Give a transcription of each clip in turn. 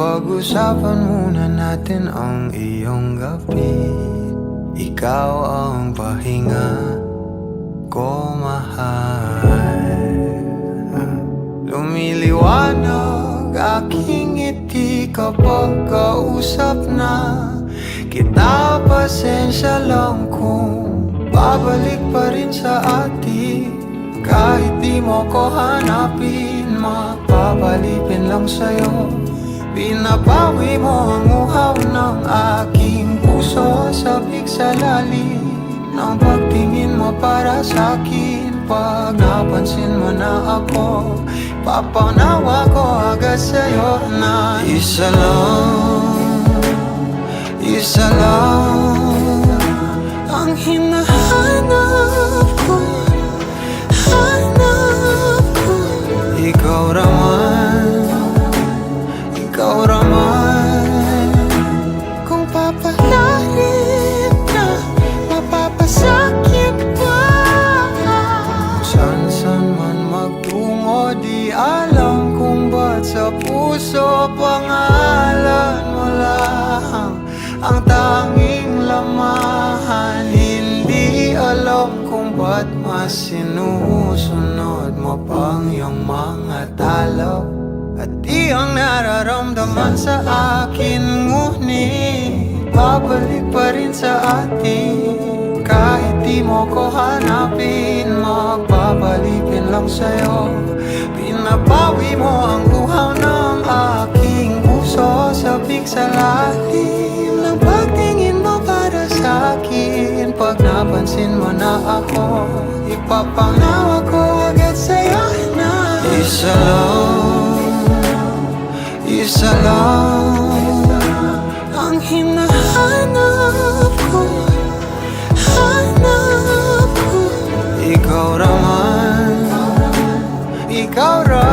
Pag-usapan muna natin ang iyong gabi. Ikaw ang pahinga ko mahal. Lumiliwanag aking ngiti kapag kausap na Kita. Pasensya lang kung babalik pa rin sa atin Kahit di mo ko hanapin Mapapalipin lang sa'yo Pinapawi mo ang uhaw ng aking puso Sabik sa lalim ng pagtingin mo para sa akin. Pag napansin mo na ako Papanawa ko agad sa'yo na Isa lang Isa lang puso Pangalan mo lang Ang tanging lamahan. Hindi alam kung ba't mas sinusunod mo pang iyong mga talo. At di ang nararamdaman sa akin Ngunit babalik pa rin sa atin. Kahit di mo ko hanapin Magpapalipin lang sa'yo. Pinapawi mo ang uhaw ng aking puso Sabik sa lalim ng pagtingin mo para sa akin. Pag napansin mo na ako Ipapanawa ko agad sa'yo na Isa lang Isa lang. Ang hinahanap ko Hanap ko. Ikaw raman Ikaw raman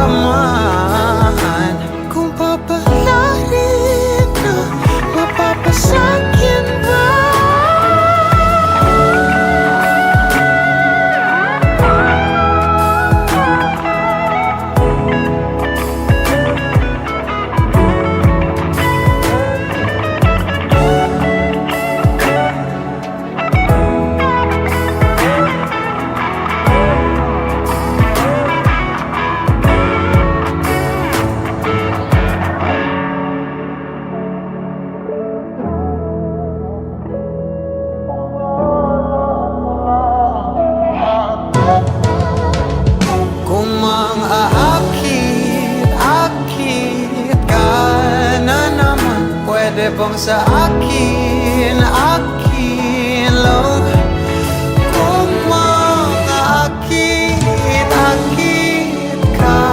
bang sa akin, akin lang. Kung mang aakit, akit ka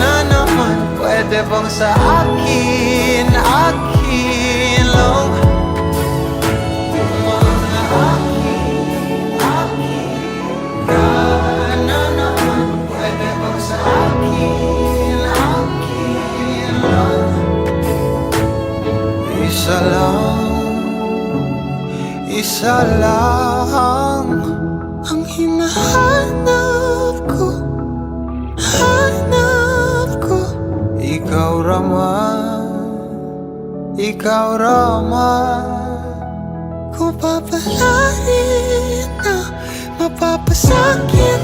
na naman Pwede bang sa akin, isa lang Ang hinahanap ko, hanap ko. Ikaw raman, ikaw raman Kung papalarin na mapapasakit